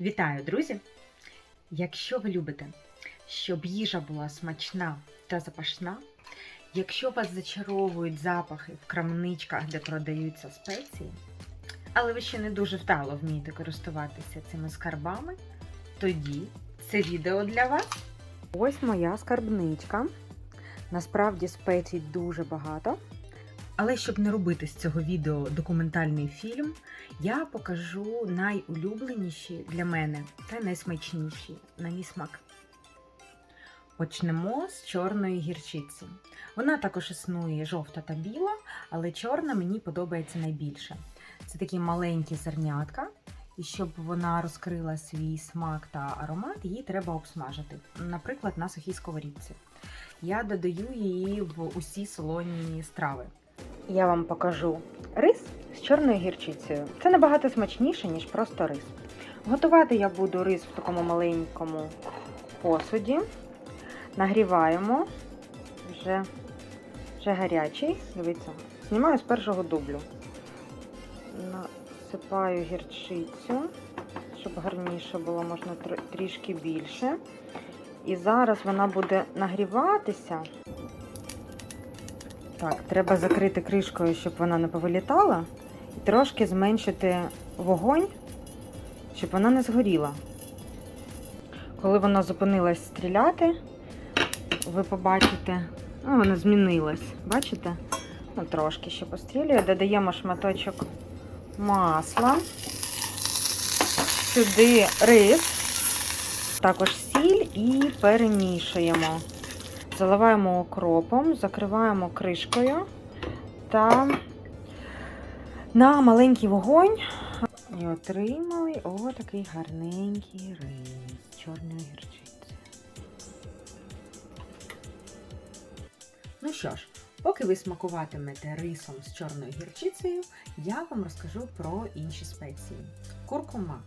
Вітаю, друзі! Якщо ви любите, щоб їжа була смачна та запашна, якщо вас зачаровують запахи в крамничках, де продаються спеції, але ви ще не дуже вдало вмієте користуватися цими скарбами, тоді це відео для вас. Ось моя скарбничка. Насправді спецій дуже багато. Але щоб не робити з цього відео документальний фільм, я покажу найулюбленіші для мене та найсмачніші на мій смак. Почнемо з чорної гірчиці. Вона також існує жовта та біла, але чорна мені подобається найбільше. Це такі маленькі зернятка, і щоб вона розкрила свій смак та аромат, її треба обсмажити, наприклад, на сухій сковорідці. Я додаю її в усі солоні страви. Я вам покажу рис з чорною гірчицею. Це набагато смачніше, ніж просто рис. Готувати я буду рис в такому маленькому посуді. Нагріваємо вже, вже гарячий. Дивіться, знімаю з першого дублю. Насипаю гірчицю, щоб гарніше було, можна трішки більше. І зараз вона буде нагріватися. Так, треба закрити кришкою, щоб вона не повилітала, і трошки зменшити вогонь, щоб вона не згоріла. Коли вона зупинилась стріляти, ви побачите, ну, вона змінилась. Бачите? Ну, трошки ще пострілює. Додаємо шматочок масла. Сюди рис, також сіль і перемішуємо. Заливаємо окропом, закриваємо кришкою та на маленький вогонь і отримали отакий гарненький рис з чорної гірчиці. Ну що ж, поки ви смакуватимете рисом з чорною гірчицею, я вам розкажу про інші спеції. Куркума.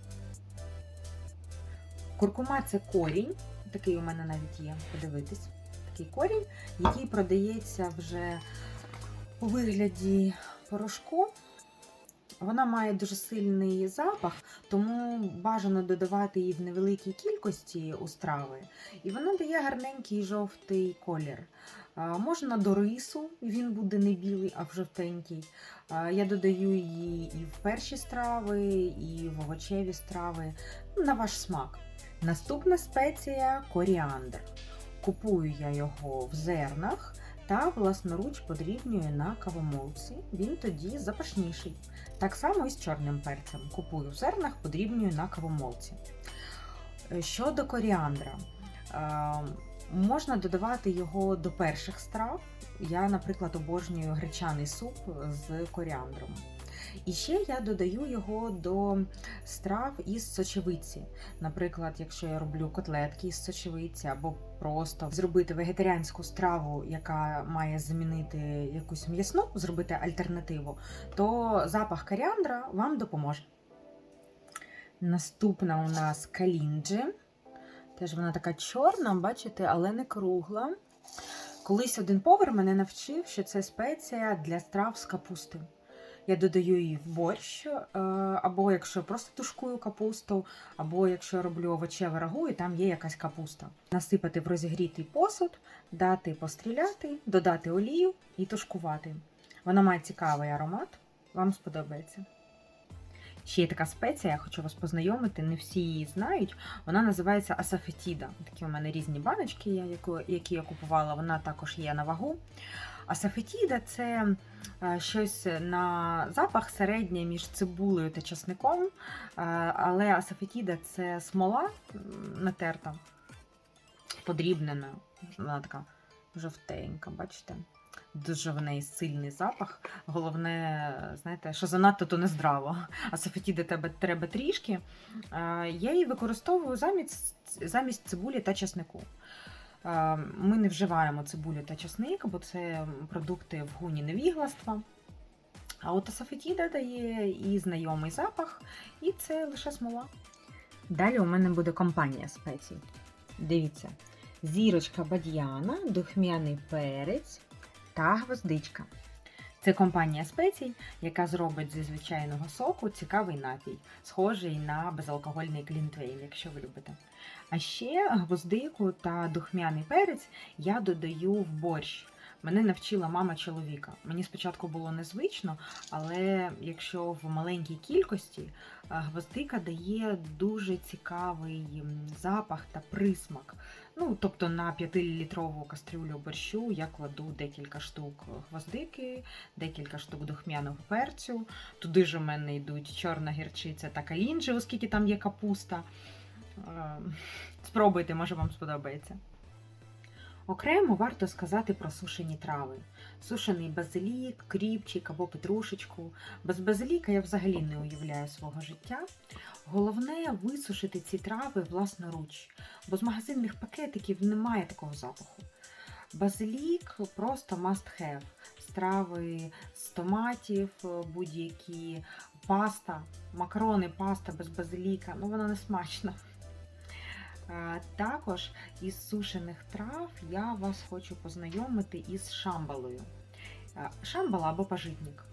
Куркума це корінь, такий у мене навіть є, подивитись такий корінь, який продається вже у вигляді порошку. Вона має дуже сильний запах, тому бажано додавати її в невеликій кількості у страви. І вона дає гарненький жовтий колір. Можна до рису, він буде не білий, а жовтенький. Я додаю її і в перші страви, і в овочеві страви ну, на ваш смак. Наступна спеція коріандр. Купую я його в зернах та власноруч подрібнюю на кавомолці. Він тоді запашніший. Так само і з чорним перцем. Купую в зернах, подрібнюю на кавомолці. Е, Щодо коріандра, е, можна додавати його до перших страв. Я, наприклад, обожнюю гречаний суп з коріандром. І ще я додаю його до страв із сочевиці. Наприклад, якщо я роблю котлетки із сочевиці, або просто зробити вегетаріанську страву, яка має замінити якусь м'ясну, зробити альтернативу, то запах коріандра вам допоможе. Наступна у нас калінджі. Теж вона така чорна, бачите, але не кругла. Колись один повар мене навчив, що це спеція для страв з капусти. Я додаю її в борщ, е, або якщо я просто тушкую капусту, або якщо я роблю овочеве рагу, і там є якась капуста. Насипати в розігрітий посуд, дати постріляти, додати олію і тушкувати. Вона має цікавий аромат, вам сподобається. Ще є така спеція, я хочу вас познайомити, не всі її знають. Вона називається асафетіда. Такі у мене різні баночки, які я купувала, вона також є на вагу. Асафетіда це е, щось на запах середнє між цибулею та часником, е, але асафетіда це смола натерта, подрібнена. Вона така жовтенька, бачите? Дуже в неї сильний запах. Головне, знаєте, що занадто то не здраво. Асафетіди тебе треба трішки. Я її використовую замість, замість цибулі та часнику. Ми не вживаємо цибулю та часник, бо це продукти в гуні невігластва. А от асафетіда дає і знайомий запах, і це лише смола. Далі у мене буде компанія спецій. Дивіться: зірочка бадьяна, духмяний перець та гвоздичка. Це компанія спецій, яка зробить зі звичайного соку цікавий напій, схожий на безалкогольний клінтвейн, якщо ви любите. А ще гвоздику та духмяний перець я додаю в борщ. Мене навчила мама чоловіка. Мені спочатку було незвично, але якщо в маленькій кількості е, гвоздика дає дуже цікавий запах та присмак. Ну, тобто на 5-літрову кастрюлю борщу я кладу декілька штук гвоздики, декілька штук духмяного перцю. Туди ж у мене йдуть чорна гірчиця та калінджі, оскільки там є капуста. Е, Спробуйте, може вам сподобається. Окремо варто сказати про сушені трави. Сушений базилік, кріпчик або петрушечку. Без базиліка я взагалі не уявляю свого життя. Головне висушити ці трави власноруч, бо з магазинних пакетиків немає такого запаху. Базилік просто must have. Страви з томатів, будь-які паста, макарони, паста без базиліка, ну вона не смачна. А, Також із сушених трав я вас хочу познайомити із шамбалою. Шамбала або пажитник.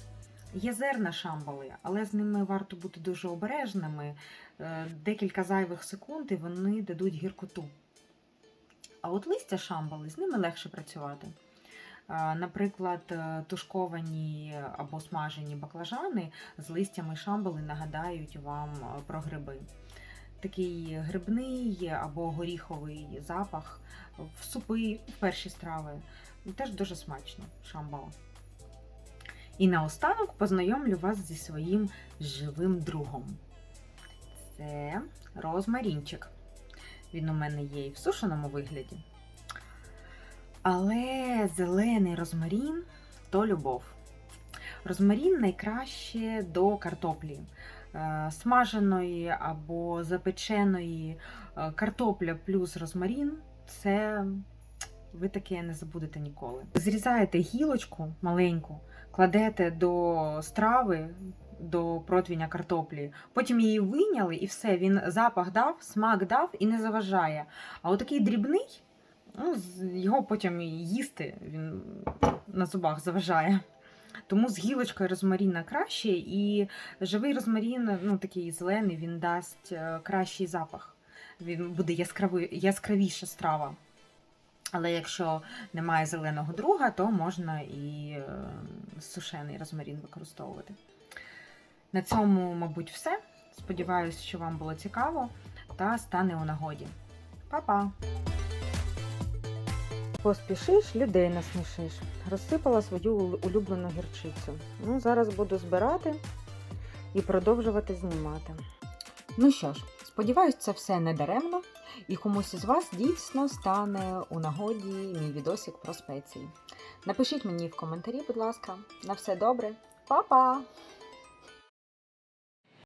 Є зерна шамбали, але з ними варто бути дуже обережними. Е, Декілька зайвих секунд і вони дадуть гіркоту. А от листя шамбали, з ними легше працювати. Наприклад, е, тушковані або смажені баклажани з листями шамбали нагадають вам е, про гриби. Такий грибний або горіховий запах в супи, в перші страви. Теж дуже смачно шамбала. І наостанок познайомлю вас зі своїм живим другом. Це розмарінчик. Він у мене є і в сушеному вигляді. Але зелений розмарін то любов. Розмарін найкраще до картоплі. Е, Смаженої або запеченої е, картопля плюс розмарін це ви таке не забудете ніколи. Зрізаєте гілочку маленьку, кладете до страви, до противня картоплі, потім її вийняли і все, він запах дав, смак дав і не заважає. А отакий дрібний, ну, його потім їсти він на зубах заважає. Тому з гілочкою розмаріна краще, і живий розмарін, ну такий зелений, він дасть е, кращий запах. Він буде яскравий, яскравіша страва. Але якщо немає зеленого друга, то можна і е, сушений розмарін використовувати. На цьому, мабуть, все. Сподіваюсь, що вам було цікаво та стане у нагоді. Па-па! Поспішиш, людей насмішиш. Розсипала свою улюблену гірчицю. Ну, зараз буду збирати і продовжувати знімати. Ну що ж, сподіваюсь, це все не даремно, і комусь із вас дійсно стане у нагоді мій відосик про спеції. Напишіть мені в коментарі, будь ласка. На все добре. Па-па!